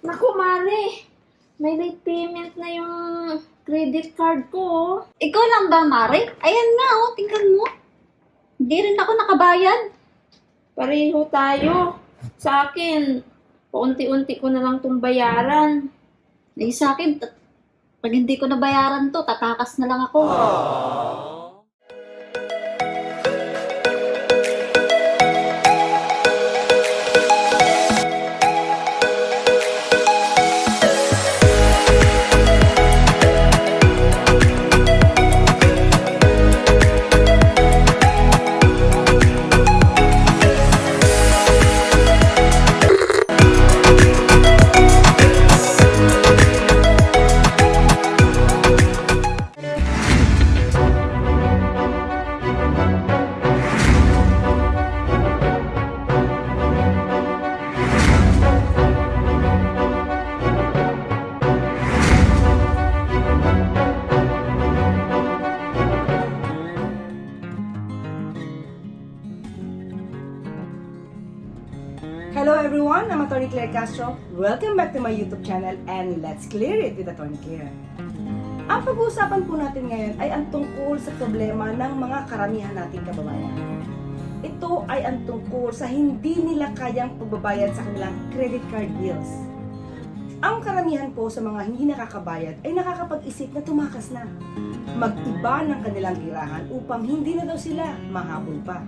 Naku, Mare. May late payment na yung credit card ko. oh. Ikaw lang ba, Mare? Ayan nga, oh, tingnan mo. Hindi rin ako nakabayad. Pareho tayo. Sa akin, paunti-unti ko na lang itong bayaran. Eh, sa akin, pag hindi ko nabayaran to, tatakas na lang ako. Castro. Welcome back to my YouTube channel and let's clear it with Atty. Claire. Ang pag-uusapan po natin ngayon ay ang tungkol sa problema ng mga karamihan nating kababayan. Ito ay ang tungkol sa hindi nila kayang pagbabayad sa kanilang credit card bills. Ang karamihan po sa mga hindi nakakabayad ay nakakapag-isip na tumakas na. Mag-iba ng kanilang tirahan upang hindi na daw sila mahabol pa.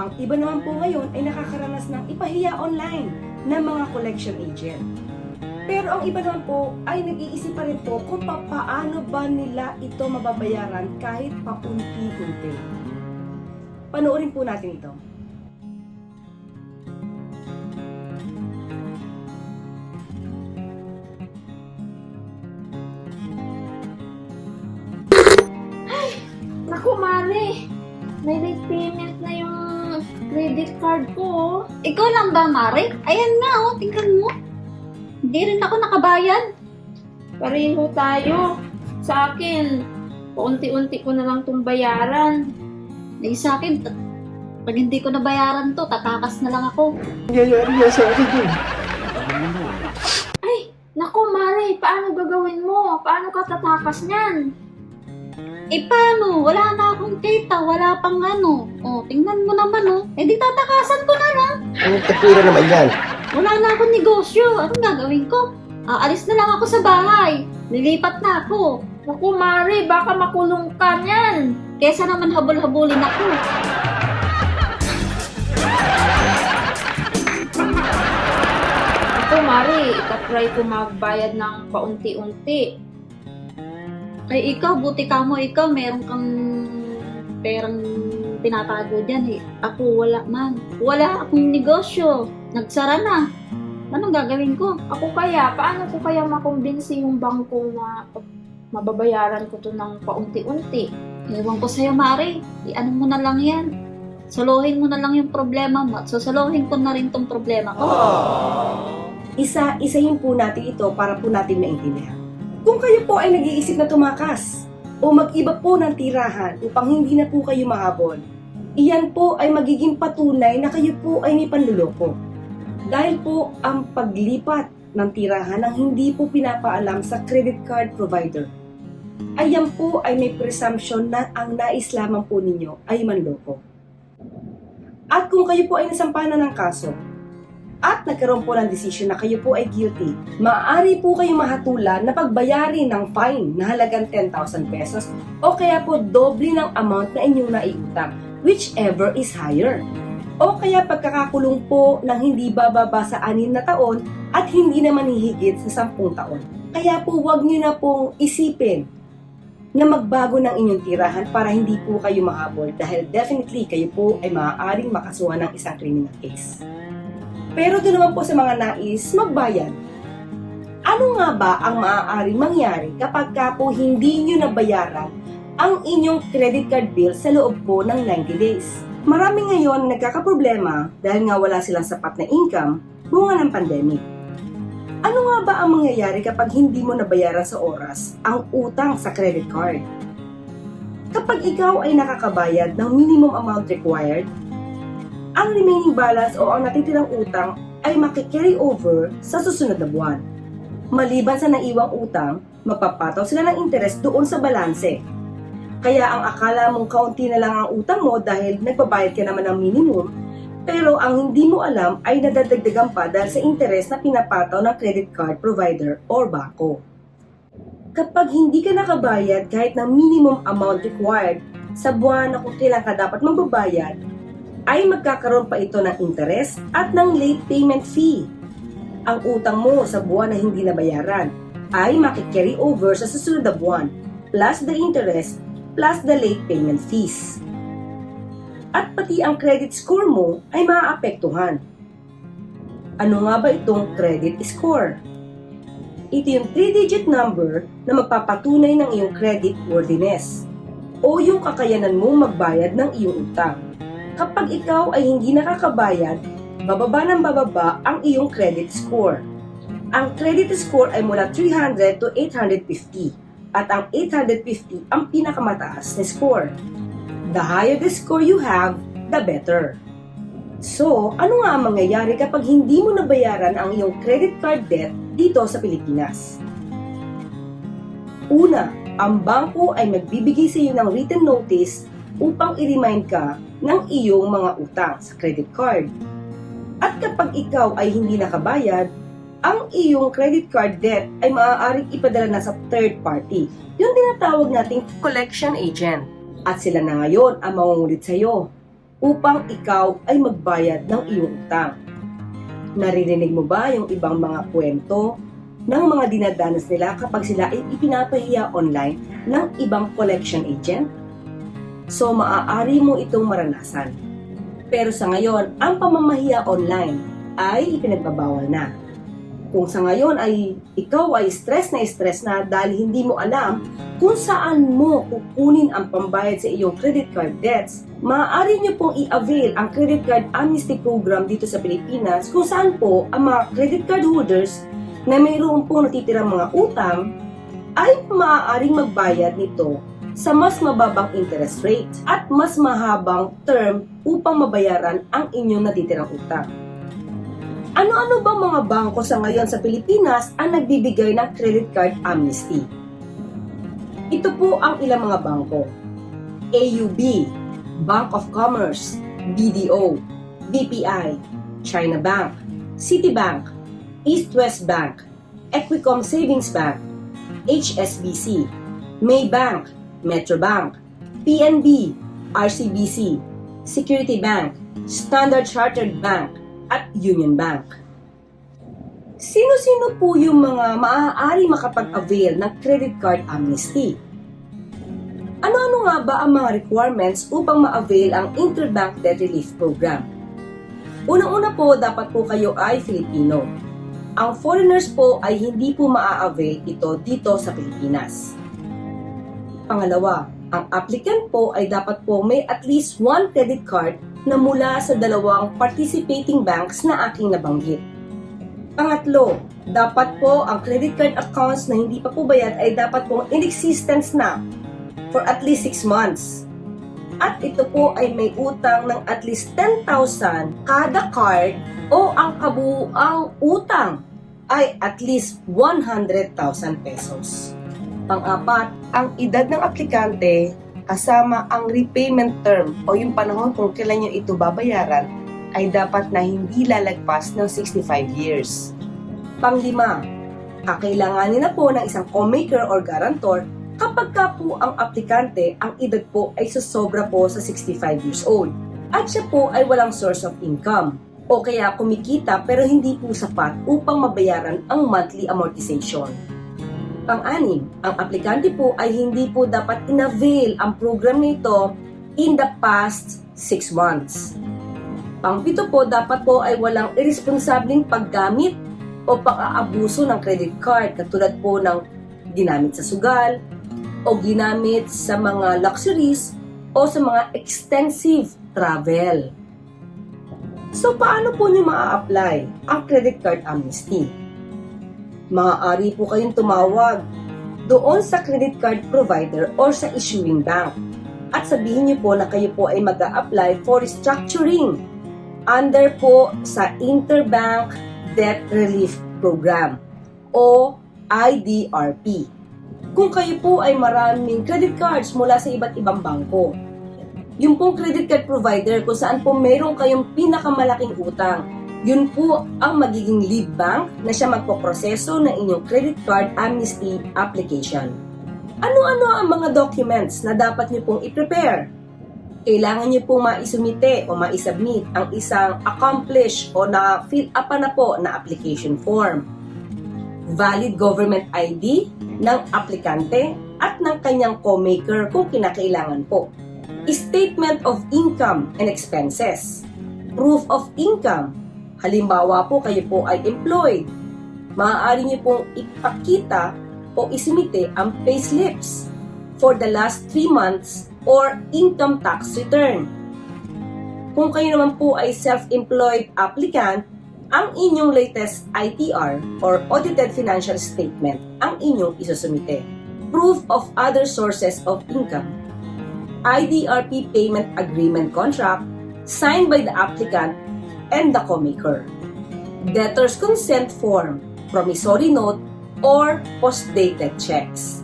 Ang iba naman po ngayon ay nakakaranas ng ipahiya online ng mga collection agent. Pero ang iba naman po ay nag-iisip pa rin po kung pa- paano ba nila ito mababayaran kahit paunti-unti. Panoorin po natin ito. Naku, Mare. May late payment na credit card ko. oh. Ikaw lang ba, Mare? Ayan nga, oh, tingnan mo. Hindi rin ako nakabayad. Pareho tayo. Sa akin, paunti-unti ko na lang itong bayaran. Eh, sa akin, pag hindi ko nabayaran to, tatakas na lang ako. nangyayari yan sa akin yun. Ay, naku, Mare. Paano gagawin mo? Paano ka tatakas niyan? Eh, paano? Wala na akong kita, wala pang ano. Oh, tingnan mo naman, oh. Eh, di tatakasan ko na lang. Ang katwira naman yan. Wala na akong negosyo. Anong gagawin ko? Aalis na lang ako sa bahay. Lilipat na ako. Naku, Mare. Baka makulong ka niyan. Kesa naman habol-habulin ako. Ako, Mare. Itatry ko magbayad ng paunti-unti. Ay, ikaw, buti ka mo, ikaw, meron kang perang tinatago dyan eh. Ako, wala man. Wala akong negosyo. Nagsara na. Anong gagawin ko? Ako kaya, paano ko kaya makumbinsi yung bangko na mababayaran ko to ng paunti-unti? Ewan ko sa'yo, Mari. I-ano mo na lang yan. Solohin mo na lang yung problema mo at sosolohin ko na rin tong problema ko. Isa-isahin po natin ito para po natin maintindihan. Kung kayo po ay nag-iisip na tumakas o mag-iba po ng tirahan upang hindi na po kayo mahabol, iyan po ay magiging patunay na kayo po ay may panluloko. Dahil po ang paglipat ng tirahan ng hindi po pinapaalam sa credit card provider, ayan po ay may presumption na ang nais lamang po ninyo ay manloko. At kung kayo po ay nasampahan na ng kaso, at nagkaroon po ng desisyon na kayo po ay guilty, maaari po kayo mahatulan na pagbayarin ng fine na halagang 10,000 pesos o kaya po doble ng amount na inyong naiutang, whichever is higher. O kaya pagkakakulong po ng hindi bababa sa 6 na taon at hindi naman hihigit sa 10 taon. Kaya po wag niyo na pong isipin na magbago ng inyong tirahan para hindi po kayo mahabol dahil definitely kayo po ay maaaring makasuhan ng isang criminal case. Pero doon naman po sa mga nais magbayad. Ano nga ba ang maaaring mangyari kapag ka po hindi nyo nabayaran ang inyong credit card bill sa loob po ng 90 days? Marami ngayon nagkakaproblema dahil nga wala silang sapat na income bunga ng pandemic. Ano nga ba ang mangyayari kapag hindi mo nabayaran sa oras ang utang sa credit card? Kapag ikaw ay nakakabayad ng minimum amount required, ang remaining balance o ang natitirang utang ay makikarry over sa susunod na buwan. Maliban sa naiwang utang, magpapataw sila ng interest doon sa balanse. Kaya ang akala mong kaunti na lang ang utang mo dahil nagbabayad ka naman ng minimum, pero ang hindi mo alam ay nadadagdagan pa dahil sa interest na pinapataw ng credit card provider or bangko. Kapag hindi ka nakabayad kahit ng minimum amount required sa buwan na kung kailan ka dapat magbabayad, ay magkakaroon pa ito ng interest at ng late payment fee. Ang utang mo sa buwan na hindi nabayaran ay makikarry over sa susunod na buwan plus the interest plus the late payment fees. At pati ang credit score mo ay maaapektuhan. Ano nga ba itong credit score? Ito yung 3-digit number na magpapatunay ng iyong credit worthiness o yung kakayanan mo magbayad ng iyong utang. Kapag ikaw ay hindi nakakabayad, bababa ng bababa ang iyong credit score. Ang credit score ay mula 300 to 850 at ang 850 ang pinakamataas na score. The higher the score you have, the better. So, ano nga ang mangyayari kapag hindi mo nabayaran ang iyong credit card debt dito sa Pilipinas? Una, ang bangko ay magbibigay sa iyo ng written notice upang i-remind ka ng iyong mga utang sa credit card. At kapag ikaw ay hindi nakabayad, ang iyong credit card debt ay maaaring ipadala na sa third party. Yung tinatawag nating collection agent. At sila na ngayon ang mangungulit sa iyo upang ikaw ay magbayad ng iyong utang. Naririnig mo ba yung ibang mga kwento ng mga dinadanas nila kapag sila ay ipinapahiya online ng ibang collection agent? So maaari mo itong maranasan. Pero sa ngayon, ang pamamahiya online ay ipinagbabawal na. Kung sa ngayon ay ikaw ay stress na stress na dahil hindi mo alam kung saan mo kukunin ang pambayad sa iyong credit card debts, maaari niyo pong i-avail ang credit card amnesty program dito sa Pilipinas kung saan po ang mga credit card holders na mayroon pong natitirang mga utang ay maaaring magbayad nito sa mas mababang interest rate at mas mahabang term upang mabayaran ang inyong natitirang utang. Ano-ano ba mga bangko sa ngayon sa Pilipinas ang nagbibigay ng credit card amnesty? Ito po ang ilang mga bangko. AUB, Bank of Commerce, BDO, BPI, China Bank, Citibank, East West Bank, Equicom Savings Bank, HSBC, Maybank, Metrobank, PNB, RCBC, Security Bank, Standard Chartered Bank, at Union Bank. Sino-sino po yung mga maaari makapag-avail ng credit card amnesty? Ano-ano nga ba ang mga requirements upang ma-avail ang Interbank Debt Relief Program? Unang-una po, dapat po kayo ay Filipino. Ang foreigners po ay hindi po maa-avail ito dito sa Pilipinas. Pangalawa, ang applicant po ay dapat po may at least one credit card na mula sa dalawang participating banks na aking nabanggit. Pangatlo, dapat po ang credit card accounts na hindi pa po bayad ay dapat pong in existence na for at least 6 months. At ito po ay may utang ng at least 10,000 kada card o ang kabuuang utang ay at least 100,000 pesos. Pang-apat, ang edad ng aplikante kasama ang repayment term o yung panahon kung kailan nyo ito babayaran ay dapat na hindi lalagpas ng 65 years. Panglima, kakailanganin na po ng isang co-maker or guarantor kapag ka po ang aplikante ang edad po ay susobra po sa 65 years old at siya po ay walang source of income o kaya kumikita pero hindi po sapat upang mabayaran ang monthly amortization. Pang-anim, ang aplikante po ay hindi po dapat inavail ang program nito in the past 6 months. Pang-pito po, dapat po ay walang irresponsableng paggamit o pang-aabuso ng credit card katulad po ng ginamit sa sugal o ginamit sa mga luxuries o sa mga extensive travel. So, paano po nyo maa-apply ang credit card amnesty? Maaari po kayong tumawag doon sa credit card provider or sa issuing bank. At sabihin niyo po na kayo po ay mag apply for restructuring under po sa Interbank Debt Relief Program o IDRP. Kung kayo po ay maraming credit cards mula sa iba't ibang bangko, yung pong credit card provider kung saan po meron kayong pinakamalaking utang, yun po ang magiging lead bank na siya magpoproseso ng inyong credit card amnesty application. Ano-ano ang mga documents na dapat niyo pong i-prepare? Kailangan niyo pong maisumite o maisubmit ang isang accomplished o na fill up na po na application form. Valid government ID ng aplikante at ng kanyang co-maker kung kinakailangan po. Statement of income and expenses. Proof of income. Halimbawa po kayo po ay employed. Maaari niyo pong ipakita o isumite ang payslips for the last 3 months or income tax return. Kung kayo naman po ay self-employed applicant, ang inyong latest ITR or Audited Financial Statement ang inyong isusumite. Proof of other sources of income. IDRP Payment Agreement Contract signed by the applicant and the co-maker. Debtor's Consent Form, Promissory Note, or Post-Dated Checks.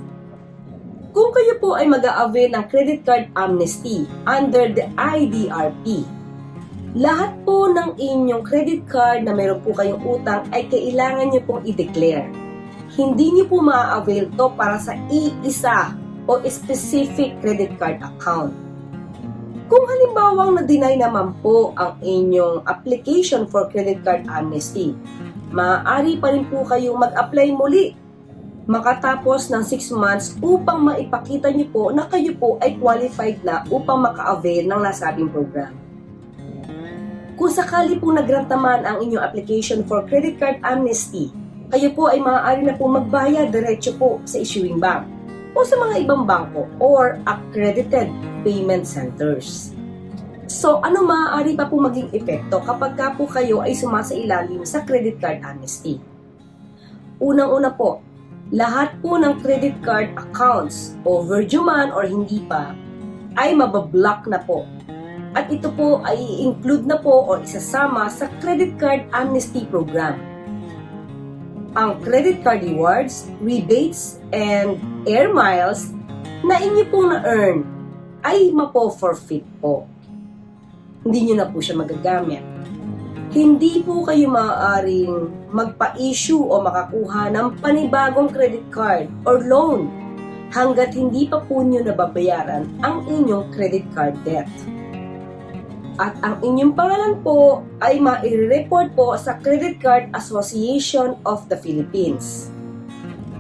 Kung kayo po ay mag avail ng credit card amnesty under the IDRP, lahat po ng inyong credit card na meron po kayong utang ay kailangan nyo pong i-declare. Hindi nyo po ma-avail to para sa iisa o specific credit card account. Kung halimbawang na-deny naman po ang inyong application for credit card amnesty, maaari pa rin po kayong mag-apply muli makatapos ng 6 months upang maipakita niyo po na kayo po ay qualified na upang maka-avail ng nasabing program. Kung sakali po nag-grant naman ang inyong application for credit card amnesty, kayo po ay maaari na po magbayad diretso po sa issuing bank o sa mga ibang bangko or accredited payment centers. So, ano maaari pa po maging epekto kapag ka po kayo ay sumasailalim sa credit card amnesty? Unang-una po, lahat po ng credit card accounts, overdue man or hindi pa, ay mabablock na po. At ito po ay i-include na po o isasama sa credit card amnesty program. Ang credit card rewards, rebates, and air miles na inyo pong na-earn ay mapo-forfeit po. Hindi nyo na po siya magagamit hindi po kayo maaaring magpa-issue o makakuha ng panibagong credit card or loan hanggat hindi pa po nyo nababayaran ang inyong credit card debt. At ang inyong pangalan po ay mai-report po sa Credit Card Association of the Philippines.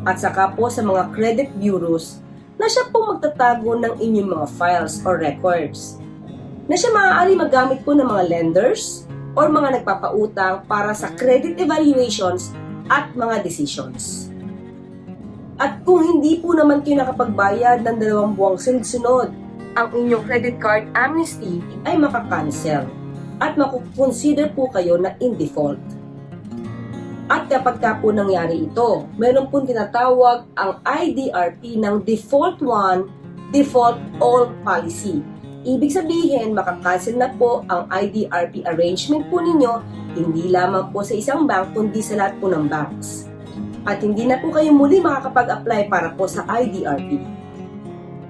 At saka po sa mga credit bureaus na siya po magtatago ng inyong mga files or records. Na siya maaari magamit po ng mga lenders, or mga nagpapautang para sa credit evaluations at mga decisions. At kung hindi po naman kayo nakapagbayad ng dalawang buwang sunod-sunod, ang inyong credit card amnesty ay makakancel at makukonsider po kayo na in default. At kapag ka po nangyari ito, meron pong tinatawag ang IDRP ng Default 1, Default All Policy Ibig sabihin, makakancel na po ang IDRP arrangement po ninyo, hindi lamang po sa isang bank, kundi sa lahat po ng banks. At hindi na po kayo muli makakapag-apply para po sa IDRP.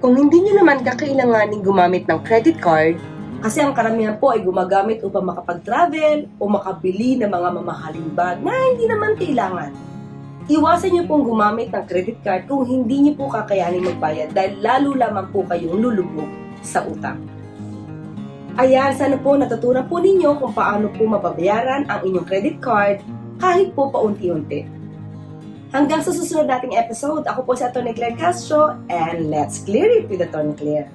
Kung hindi nyo naman kakailanganin gumamit ng credit card, kasi ang karamihan po ay gumagamit upang makapag-travel o makabili ng mga mamahaling bag na hindi naman kailangan. Iwasan nyo pong gumamit ng credit card kung hindi nyo po kakayanin magbayad dahil lalo lamang po kayong lulubog sa utang. Ayan, sana po natutunan po ninyo kung paano po mababayaran ang inyong credit card kahit po paunti-unti. Hanggang sa susunod nating episode, ako po si Atty. Claire Castro and let's clear it with Atty. Claire.